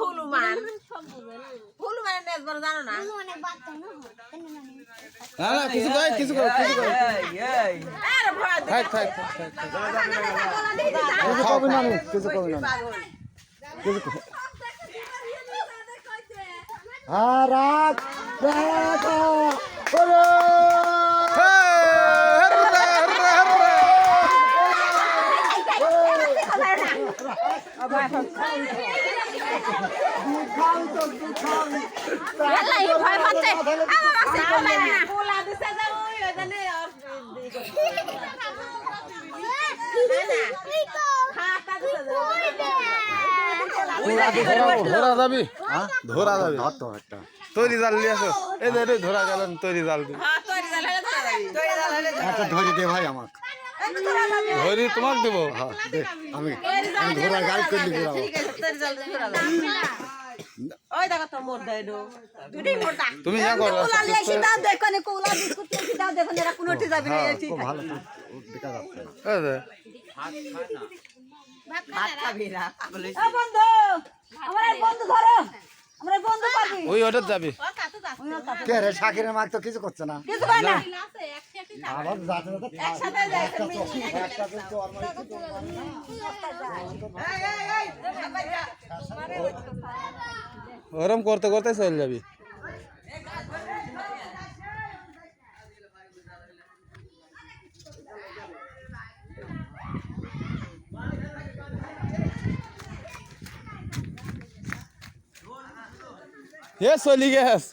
হনুমান হনুমানের নেজ বড় জানো না না না কিছু কয় কিছু কয় কিছু কয় আরে ভয় থাক থাক থাক থাক থাক। কিছু কবি না কিছু কবি না কিছু কবি হ্যাঁ রাখ রাখ ওরে হররা ভয় পাচ্ছে পোলা দিছে যে ওই ওখানে ধরা যাবি ধরা যাবি তৈরি জাল নিয়ে আসো এই ধরা গেলেন তৈরি জাল দি হ্যাঁ তৈরি ধরা দে ভাই আমাকে ধরা তোমাকে দেবো। হ্যাঁ আমি গাড়ি করলি ওই তুমি করো। কোনোটি যাবে হ্যাঁ ঠিক খুব ভালো তো দেখা যাচ্ছে না এই যে, ভাত খাবি না পাগল ও বন্ধু আমার এক বন্ধু ধরো। আমার এক বন্ধু পাবি। ওই অর্ডার যাবি কে রে শাকিরের মাক তো কিছু করছে না। কিছু না। আবার যাতে যাতে একসাথে যাইছে একটা তো তোর মানে কি তোর মানে ওরম করতে করতে চলে যাবি এ চলি গেছ